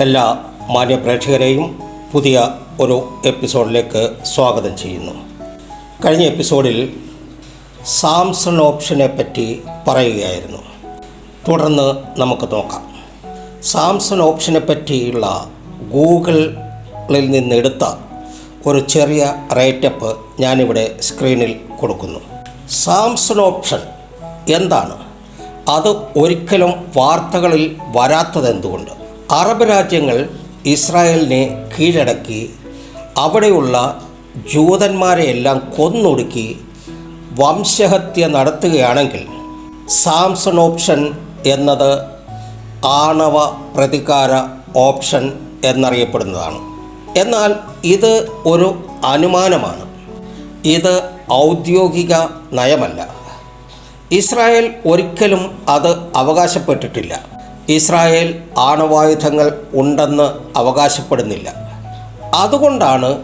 എല്ലാ മാന്യ പ്രേക്ഷകരെയും പുതിയ ഒരു എപ്പിസോഡിലേക്ക് സ്വാഗതം ചെയ്യുന്നു. കഴിഞ്ഞ എപ്പിസോഡിൽ സാംസൺ ഓപ്ഷനെ പറ്റി പറയുകയായിരുന്നു. തുടർന്ന് നമുക്ക് നോക്കാം. സാംസൺ ഓപ്ഷനെ പറ്റിയുള്ള ഗൂഗിളിൽ നിന്നെടുത്ത ഒരു ചെറിയ റേറ്റപ്പ് ഞാനിവിടെ സ്ക്രീനിൽ കൊടുക്കുന്നു. സാംസൺ ഓപ്ഷൻ എന്താണ്? അത് ഒരിക്കലും വാർത്തകളിൽ വരാത്തതെന്തുകൊണ്ട്? അറബ് രാജ്യങ്ങൾ ഇസ്രായേലിനെ കീഴടക്കി അവിടെയുള്ള ജൂതന്മാരെയെല്ലാം കൊന്നൊടുക്കി വംശഹത്യ നടത്തുകയാണെങ്കിൽ സാംസൺ ഓപ്ഷൻ എന്നത് ആണവ പ്രതികാര ഓപ്ഷൻ എന്നറിയപ്പെടുന്നതാണ്. എന്നാൽ ഇത് ഒരു അനുമാനമാണ്. ഇത് ഔദ്യോഗിക നയമല്ല. ഇസ്രായേൽ ഒരിക്കലും അത് അവകാശപ്പെട്ടിട്ടില്ല. ഇസ്രായേൽ ആണവായുധങ്ങൾ ഉണ്ടെന്ന് അവകാശപ്പെടുന്നില്ല. അതുകൊണ്ടാണ്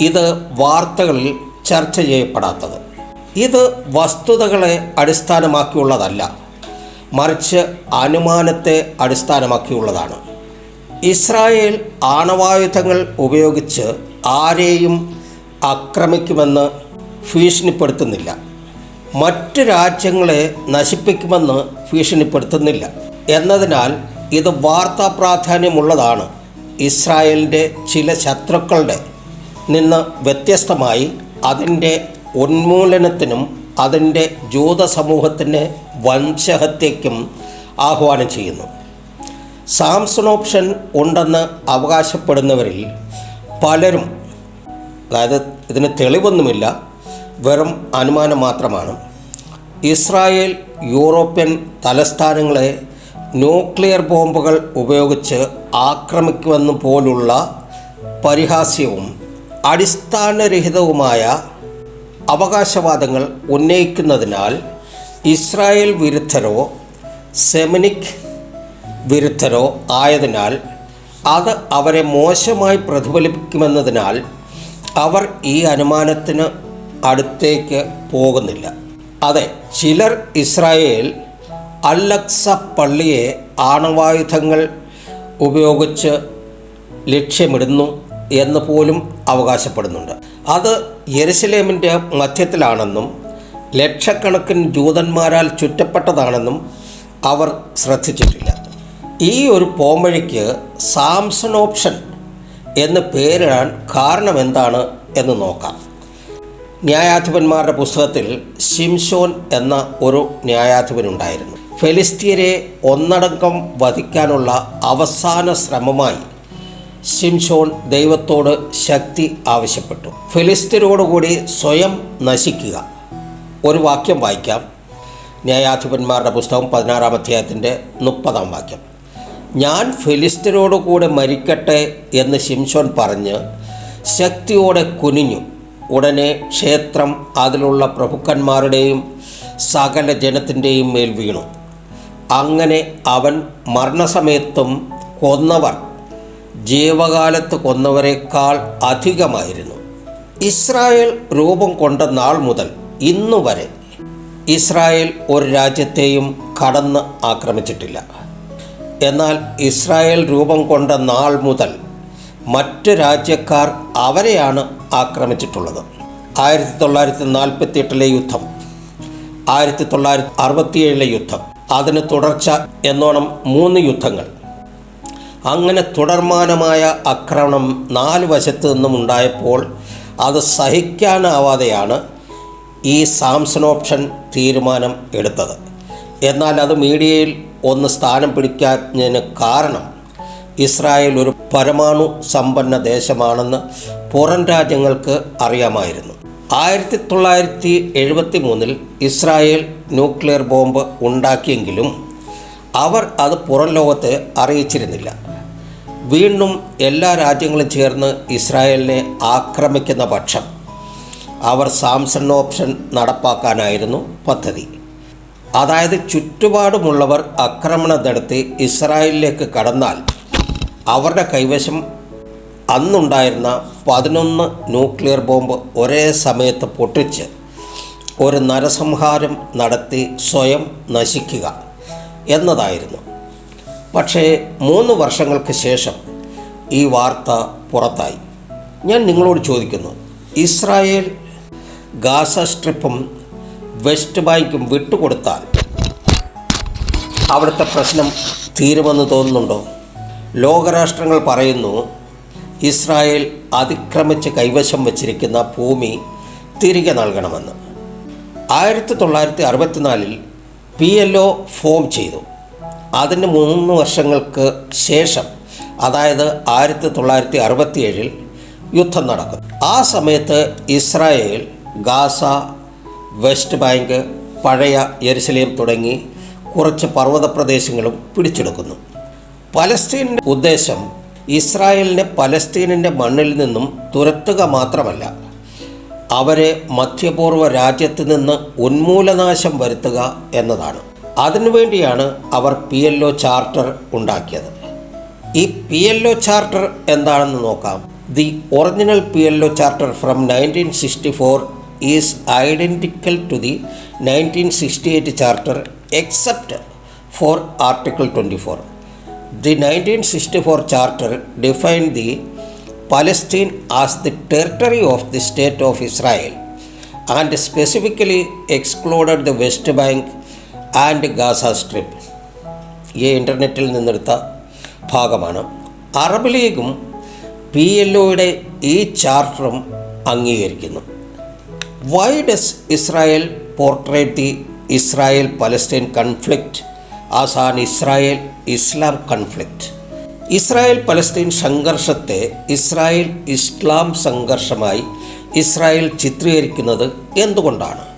ഇത് വാർത്തകളിൽ ചർച്ച ചെയ്യപ്പെടാത്തത്. ഇത് വസ്തുതകളെ അടിസ്ഥാനമാക്കിയുള്ളതല്ല മറിച്ച് അനുമാനത്തെ അടിസ്ഥാനമാക്കിയുള്ളതാണ്. ഇസ്രായേൽ ആണവായുധങ്ങൾ ഉപയോഗിച്ച് ആരെയും ആക്രമിക്കുമെന്ന് ഭീഷണിപ്പെടുത്തുന്നില്ല. മറ്റ് രാജ്യങ്ങളെ നശിപ്പിക്കുമെന്ന് ഭീഷണിപ്പെടുത്തുന്നില്ല. എന്നതിനാൽ ഇത് വാർത്താ പ്രാധാന്യമുള്ളതാണ്. ഇസ്രായേലിന്റെ ചില ശത്രുക്കളുടെ നിന്ന് വ്യത്യസ്തമായി അതിന്റെ ഉന്മൂലനത്തിനും അതിന്റെ ജൂത സമൂഹത്തിന്റെ വംശഹത്യയ്ക്കും ആഹ്വാനം ചെയ്യുന്നു. സാംസൺ ഓപ്ഷൻ ഉണ്ടെന്ന് അവകാശപ്പെടുന്നവരിൽ പലരും അതായത് ഇതിന് തെളിവൊന്നുമില്ല വെറും അനുമാനം മാത്രമാണ്. ഇസ്രായേൽ യൂറോപ്യൻ തലസ്ഥാനങ്ങളെ ന്യൂക്ലിയർ ബോംബുകൾ ഉപയോഗിച്ച് ആക്രമിക്കുമെന്ന് പോലുള്ള പരിഹാസ്യവും അടിസ്ഥാനരഹിതവുമായ അവകാശവാദങ്ങൾ ഉന്നയിക്കുന്നതിനാൽ ഇസ്രായേൽ വിരുദ്ധരോ സെമിനിക് വിരുദ്ധരോ ആയതിനാൽ അത് അവരെ മോശമായി പ്രതിഫലിപ്പിക്കുമെന്നതിനാൽ അവർ ഈ അനുമാനത്തിന് അടുത്തേക്ക് പോകുന്നില്ല. അതെ ചിലർ ഇസ്രായേൽ അല്ലക്സ പള്ളിയെ ആണവായുധങ്ങൾ ഉപയോഗിച്ച് ലക്ഷ്യമിടുന്നു എന്ന് പോലും അവകാശപ്പെടുന്നുണ്ട്. അത് യെരുസലേമിന്റെ മധ്യത്തിലാണെന്നും ലക്ഷക്കണക്കിന് ജൂതന്മാരാൽ ചുറ്റപ്പെട്ടതാണെന്നും അവർ ശ്രദ്ധിച്ചിട്ടില്ല. ഈ ഒരു പോംവഴിക്ക് സാംസൺ ഓപ്ഷൻ എന്ന് പേരിടാൻ കാരണം എന്താണ് എന്ന് നോക്കാം. ന്യായാധിപന്മാരുടെ പുസ്തകത്തിൽ ഷിംഷോൻ എന്ന ഒരു ന്യായാധിപനുണ്ടായിരുന്നു. ഫെലിസ്തീനെ ഒന്നടങ്കം വധിക്കാനുള്ള അവസാന ശ്രമമായി ഷിംഷോൺ ദൈവത്തോട് ശക്തി ആവശ്യപ്പെട്ടു. ഫലിസ്തീനോടുകൂടി സ്വയം നശിക്കുക. ഒരു വാക്യം വായിക്കാം. ന്യായാധിപന്മാരുടെ പുസ്തകം പതിനാറാം അധ്യായത്തിന്റെ മുപ്പതാം വാക്യം. ഞാൻ ഫലിസ്തീനോടുകൂടെ മരിക്കട്ടെ എന്ന് ഷിംഷോൻ പറഞ്ഞ് ശക്തിയോടെ കുനിഞ്ഞു. ഉടനെ ക്ഷേത്രം അതിലുള്ള പ്രഭുക്കന്മാരുടെയും സകല ജനത്തിന്റെയും മേൽ വീണു. അങ്ങനെ അവൻ മരണസമയത്തും കൊന്നവർ ജീവകാലത്ത് കൊന്നവരെക്കാൾ അധികമായിരുന്നു. ഇസ്രായേൽ രൂപം കൊണ്ട നാൾ മുതൽ ഇന്നു വരെ ഇസ്രായേൽ ഒരു രാജ്യത്തെയും കടന്ന് ആക്രമിച്ചിട്ടില്ല. എന്നാൽ ഇസ്രായേൽ രൂപം കൊണ്ട നാൾ മുതൽ മറ്റ് രാജ്യക്കാർ അവരെയാണ് ആക്രമിച്ചിട്ടുള്ളത്. ആയിരത്തി തൊള്ളായിരത്തി നാൽപ്പത്തി എട്ടിലെ യുദ്ധം ആയിരത്തി തൊള്ളായിരത്തി അറുപത്തിയേഴിലെ യുദ്ധം അതിന് തുടർച്ച എന്നോണം മൂന്ന് യുദ്ധങ്ങൾ. അങ്ങനെ തുടർമാനമായ ആക്രമണം നാല് വശത്തു നിന്നും ഉണ്ടായപ്പോൾ അത് സഹിക്കാനാവാതെയാണ് ഈ സാംസൺ ഓപ്ഷൻ തീരുമാനം എടുത്തത്. എന്നാൽ അത് മീഡിയയിൽ ഒന്ന് സ്ഥാനം പിടിക്കാഞ്ഞതിന് കാരണം ഇസ്രായേൽ ഒരു പരമാണു സമ്പന്ന ദേശമാണെന്ന് പുറം രാജ്യങ്ങൾക്ക് അറിയാമായിരുന്നു. ആയിരത്തി തൊള്ളായിരത്തി എഴുപത്തി മൂന്നിൽ ഇസ്രായേൽ ന്യൂക്ലിയർ ബോംബ് ഉണ്ടാക്കിയെങ്കിലും അവർ അത് പുറം ലോകത്തെ അറിയിച്ചിരുന്നില്ല. വീണ്ടും എല്ലാ രാജ്യങ്ങളും ചേർന്ന് ഇസ്രായേലിനെ ആക്രമിക്കുന്ന പക്ഷം അവർ സാംസൺ ഓപ്ഷൻ നടപ്പാക്കാനായിരുന്നു പദ്ധതി. അതായത് ചുറ്റുപാടുമുള്ളവർ ആക്രമണം നടത്തി ഇസ്രായേലിലേക്ക് കടന്നാൽ അവരുടെ കൈവശം അന്നുണ്ടായിരുന്ന പതിനൊന്ന് ന്യൂക്ലിയർ ബോംബ് ഒരേ സമയത്ത് പൊട്ടിച്ച് ഒരു നരസംഹാരം നടത്തി സ്വയം നശിക്കുക എന്നതായിരുന്നു. പക്ഷേ മൂന്ന് വർഷങ്ങൾക്ക് ശേഷം ഈ വാർത്ത പുറത്തായി. ഞാൻ നിങ്ങളോട് ചോദിക്കുന്നു ഇസ്രായേൽ ഗാസ സ്ട്രിപ്പും വെസ്റ്റ് ബാങ്കും വിട്ടുകൊടുത്താൽ അവിടുത്തെ പ്രശ്നം തീരുമെന്ന് തോന്നുന്നുണ്ടോ? ലോകരാഷ്ട്രങ്ങൾ പറയുന്നു ഇസ്രായേൽ അതിക്രമിച്ച് കൈവശം വച്ചിരിക്കുന്ന ഭൂമി തിരികെ നൽകണമെന്ന്. ആയിരത്തി തൊള്ളായിരത്തി അറുപത്തിനാലിൽ പി എൽ ഒ ഫോം ചെയ്തു. അതിന് മൂന്ന് വർഷങ്ങൾക്ക് ശേഷം അതായത് ആയിരത്തി തൊള്ളായിരത്തി അറുപത്തിയേഴിൽ യുദ്ധം നടക്കും ആ സമയത്ത് ഇസ്രായേൽ ഗാസ വെസ്റ്റ് ബാങ്ക് പഴയ യെരുസലേം തുടങ്ങി കുറച്ച് പർവത പ്രദേശങ്ങളും പിടിച്ചെടുക്കുന്നു. പലസ്തീന്റെ ഉദ്ദേശം ഇസ്രായേലിനെ പലസ്തീനിന്റെ മണ്ണിൽ നിന്നും തുരത്തുക മാത്രമല്ല അവരെ മധ്യപൂർവ രാജ്യത്ത് നിന്ന് ഉന്മൂലനാശം വരുത്തുക എന്നതാണ്. അതിനുവേണ്ടിയാണ് അവർ പി എൽ ഒ ചാർട്ടർ ഉണ്ടാക്കിയത്. ഈ പി എൽ ഒ ചാർട്ടർ എന്താണെന്ന് നോക്കാം. The original P L O charter from nineteen sixty four is identical to the nineteen sixty eight charter except for article twenty four. The 1964 Charter defined the Palestine as the territory of the State of Israel and specifically excluded the West Bank and Gaza Strip. ഈ ഇന്റർനെറ്റിൽ നിന്നെടുത്ത ഭാഗമാണ് Arab ലീഗും P L ഒയുടെ ഈ ചാർട്ടറും അംഗീകരിക്കുന്നു why does Israel portrait the Israel Palestine conflict as an Israel Islam conflict Israel Palestine സംഘർഷത്തെ ഇസ്രായേൽ ഇസ്ലാം സംഘർഷമായി ഇസ്രായേൽ ചിത്രീകരിക്കുന്നത് എന്തുകൊണ്ടാണ്?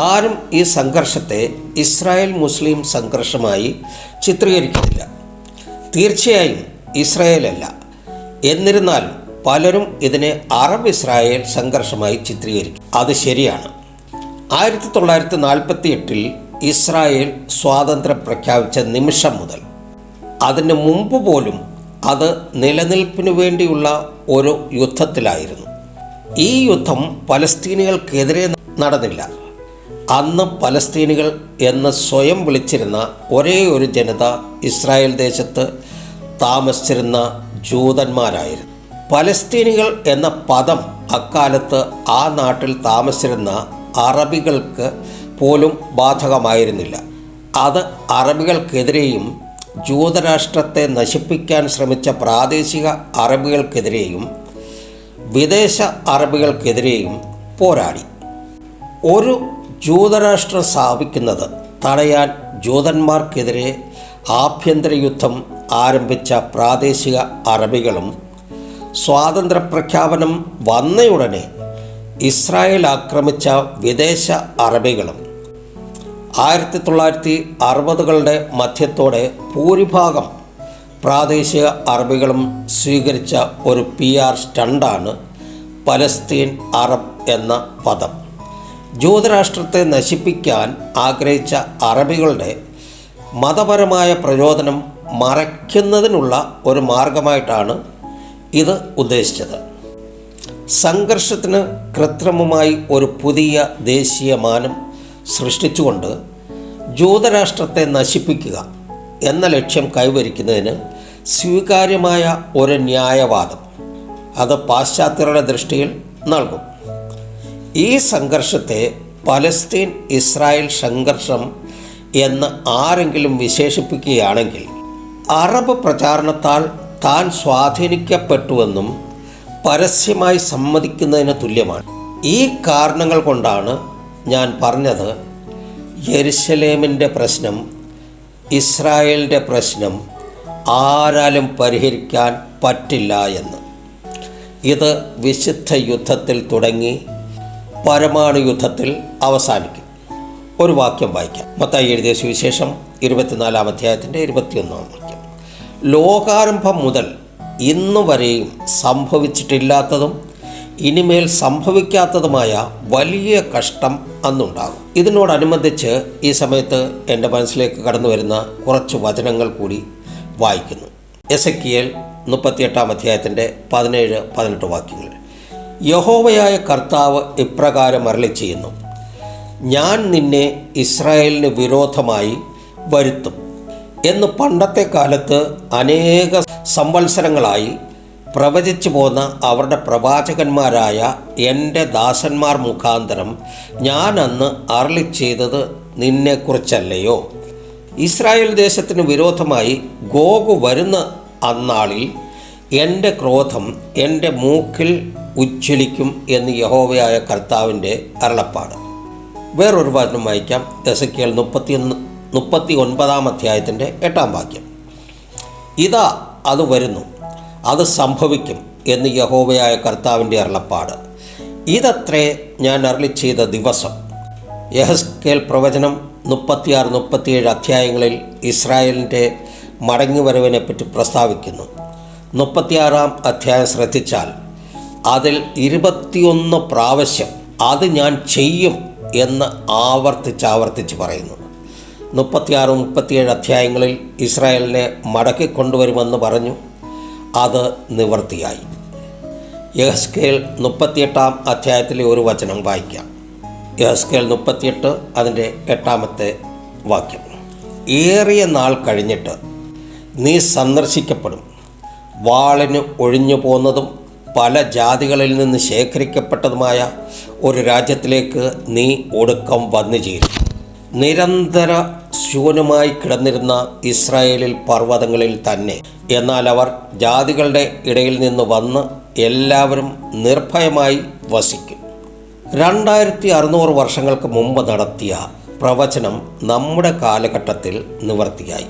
ആരും ഈ സംഘർഷത്തെ ഇസ്രായേൽ മുസ്ലിം സംഘർഷമായി ചിത്രീകരിക്കുന്നില്ല. തീർച്ചയായും ഇസ്രായേലല്ല എന്നിരുന്നാലും പലരും ഇതിനെ അറബ് ഇസ്രായേൽ സംഘർഷമായി ചിത്രീകരിക്കും. അത് ശരിയാണ്. ആയിരത്തി തൊള്ളായിരത്തി നാൽപ്പത്തി എട്ടിൽ ഇസ്രായേൽ സ്വാതന്ത്ര്യം പ്രഖ്യാപിച്ച നിമിഷം മുതൽ അതിന് മുമ്പ് പോലും അത് നിലനിൽപ്പിന് വേണ്ടിയുള്ള ഒരു യുദ്ധത്തിലായിരുന്നു. ഈ യുദ്ധം പലസ്തീനികൾക്കെതിരെ നടന്നില്ല. അന്ന് പലസ്തീനികൾ എന്ന് സ്വയം വിളിച്ചിരുന്ന ഒരേ ഒരു ജനത ഇസ്രായേൽ ദേശത്ത് താമസിച്ചിരുന്ന ജൂതന്മാരായിരുന്നു. പലസ്തീനികൾ എന്ന പദം അക്കാലത്ത് ആ നാട്ടിൽ താമസിച്ചിരുന്ന അറബികൾക്ക് പോലും ബാധകമായിരുന്നില്ല. അത് അറബികൾക്കെതിരെയും ജൂതരാഷ്ട്രത്തെ നശിപ്പിക്കാൻ ശ്രമിച്ച പ്രാദേശിക അറബികൾക്കെതിരെയും വിദേശ അറബികൾക്കെതിരെയും പോരാടി. ഒരു ജൂതരാഷ്ട്രം സ്ഥാപിക്കുന്നത് തടയാൻ ജൂതന്മാർക്കെതിരെ ആഭ്യന്തര യുദ്ധം ആരംഭിച്ച പ്രാദേശിക അറബികളും സ്വാതന്ത്ര്യ പ്രഖ്യാപനം വന്നയുടനെ ഇസ്രായേൽ ആക്രമിച്ച വിദേശ അറബികളും ആയിരത്തി തൊള്ളായിരത്തി അറുപതുകളുടെ മധ്യത്തോടെ ഭൂരിഭാഗം പ്രാദേശിക അറബികളും സ്വീകരിച്ച ഒരു പി ആർ സ്റ്റണ്ടാണ് പലസ്തീൻ അറബ് എന്ന പദം. ജൂതരാഷ്ട്രത്തെ നശിപ്പിക്കാൻ ആഗ്രഹിച്ച അറബികളുടെ മതപരമായ പ്രചോദനം മറയ്ക്കുന്നതിനുള്ള ഒരു മാർഗമായിട്ടാണ് ഇത് ഉദ്ദേശിച്ചത്. സംഘർഷത്തിന് കൃത്രിമമായി ഒരു പുതിയ ദേശീയ മാനം സൃഷ്ടിച്ചുകൊണ്ട് ജൂതരാഷ്ട്രത്തെ നശിപ്പിക്കുക എന്ന ലക്ഷ്യം കൈവരിക്കുന്നതിന് സ്വീകാര്യമായ ഒരു ന്യായവാദം അത് പാശ്ചാത്യരുടെ ദൃഷ്ടിയിൽ നൽകും. ഈ സംഘർഷത്തെ പലസ്തീൻ ഇസ്രായേൽ സംഘർഷം എന്ന് ആരെങ്കിലും വിശേഷിപ്പിക്കുകയാണെങ്കിൽ അറബ് പ്രചാരണത്താൽ താൻ സ്വാധീനിക്കപ്പെട്ടുവെന്നും പരസ്യമായി സമ്മതിക്കുന്നതിന് തുല്യമാണ്. ഈ കാരണങ്ങൾ കൊണ്ടാണ് ഞാൻ പറഞ്ഞത് യെരുശലേമിന്റെ പ്രശ്നം ഇസ്രായേലിന്റെ പ്രശ്നം ആരാലും പരിഹരിക്കാൻ പറ്റില്ല എന്ന്. ഇത് വിശുദ്ധ യുദ്ധത്തിൽ തുടങ്ങി പരമാണു യുദ്ധത്തിൽ അവസാനിക്കും. ഒരു വാക്യം വായിക്കാം. മത്തായി എഴുതിയ സുവിശേഷം ഇരുപത്തിനാലാം അധ്യായത്തിന്റെ ഇരുപത്തിയൊന്നാം വാക്യം. ലോകാരംഭം മുതൽ ഇന്നു വരെയും സംഭവിച്ചിട്ടില്ലാത്തതും ഇനിമേൽ സംഭവിക്കാത്തതുമായ വലിയ കഷ്ടം അന്നുണ്ടാകും. ഇതിനോടനുബന്ധിച്ച് ഈ സമയത്ത് എന്റെ മനസ്സിലേക്ക് കടന്നു വരുന്ന കുറച്ച് വചനങ്ങൾ കൂടി വായിക്കുന്നു. എസ് എ കിയൽ മുപ്പത്തിയെട്ടാം അധ്യായത്തിന്റെ പതിനേഴ് പതിനെട്ട് വാക്യങ്ങൾ. യഹോവയായ കർത്താവ് ഇപ്രകാരം അരളി ചെയ്യുന്നു ഞാൻ നിന്നെ ഇസ്രായേലിന് വിരോധമായി വരുത്തും. എന്ന് പണ്ടത്തെ കാലത്ത് അനേക സംവത്സരങ്ങളായി പ്രവചിച്ചു പോന്ന അവരുടെ പ്രവാചകന്മാരായ എന്റെ ദാസന്മാർ മുഖാന്തരം ഞാൻ അന്ന് അരളി ചെയ്തത് നിന്നെക്കുറിച്ചല്ലയോ? ഇസ്രായേൽ ദേശത്തിന് വിരോധമായി ഗോഗ് വരുന്ന അന്നാളിൽ എന്റെ ക്രോധം എന്റെ മൂക്കിൽ ഉച്ചലിക്കും എന്ന് യഹോവയായ കർത്താവിന്റെ അരുളപ്പാട്. വേറൊരു വചനം വായിക്കാം. എസക്കിയൽ മുപ്പത്തിയൊന്ന് മുപ്പത്തി ഒൻപതാം അധ്യായത്തിന്റെ എട്ടാം വാക്യം. ഇതാ അത് വരുന്നു. അത് സംഭവിക്കും എന്ന് യഹോവയായ കർത്താവിന്റെ അരുളപ്പാട്. ഇതത്രേ ഞാൻ അരളി ചെയ്ത ദിവസം. യഹസ്കേൽ പ്രവചനം മുപ്പത്തിയാറ് മുപ്പത്തിയേഴ് അധ്യായങ്ങളിൽ ഇസ്രായേലിന്റെ മടങ്ങിവരവിനെപ്പറ്റി പ്രസ്താവിക്കുന്നു. മുപ്പത്തിയാറാം അധ്യായം ശ്രദ്ധിച്ചാൽ അതിൽ ഇരുപത്തിയൊന്ന് പ്രാവശ്യം അത് ഞാൻ ചെയ്യും എന്ന് ആവർത്തിച്ച് ആവർത്തിച്ച് പറയുന്നു. മുപ്പത്തിയാറ് മുപ്പത്തിയേഴ് അധ്യായങ്ങളിൽ ഇസ്രായേലിനെ മടക്കി കൊണ്ടുവരുമെന്ന് പറഞ്ഞു. അത് നിവർത്തിയായി. യഹസ്കേൽ മുപ്പത്തിയെട്ടാം അധ്യായത്തിലെ ഒരു വചനം വായിക്കാം. യഹസ്കേൽ മുപ്പത്തിയെട്ട് അതിന്റെ എട്ടാമത്തെ വാക്യം. ഏറിയ നാൾ കഴിഞ്ഞിട്ട് നീ സന്ദർശിക്കപ്പെടും. വാളിന് ഒഴിഞ്ഞു പോന്നതും പല ജാതികളിൽ നിന്ന് ശേഖരിക്കപ്പെട്ടതുമായ ഒരു രാജ്യത്തിലേക്ക് നീ ഒടുക്കം വന്നു ചേരും നിരന്തര ശൂന്യമായി കിടന്നിരുന്ന ഇസ്രായേലിൽ പർവതങ്ങളിൽ തന്നെ. എന്നാൽ അവർ ജാതികളുടെ ഇടയിൽ നിന്ന് വന്ന് എല്ലാവരും നിർഭയമായി വസിക്കും. രണ്ടായിരത്തി അറുന്നൂറ് വർഷങ്ങൾക്ക് മുമ്പ് നടത്തിയ പ്രവചനം നമ്മുടെ കാലഘട്ടത്തിൽ നിവർത്തിയായി.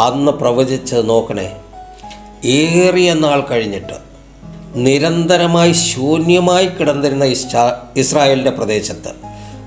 അന്ന് പ്രവചിച്ച് നോക്കണേ ഏറിയ നാൾ കഴിഞ്ഞിട്ട് നിരന്തരമായി ശൂന്യമായി കിടന്നിരുന്ന ഇസ്രാ ഇസ്രായേലിന്റെ പ്രദേശത്ത്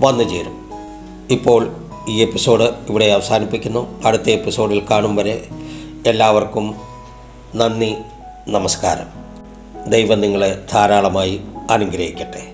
വന്നു ചേരും ഇപ്പോൾ ഈ എപ്പിസോഡ് ഇവിടെ അവസാനിപ്പിക്കുന്നു. അടുത്ത എപ്പിസോഡിൽ കാണും വരെ എല്ലാവർക്കും നന്ദി നമസ്കാരം. ദൈവം നിങ്ങളെ ധാരാളമായി അനുഗ്രഹിക്കട്ടെ.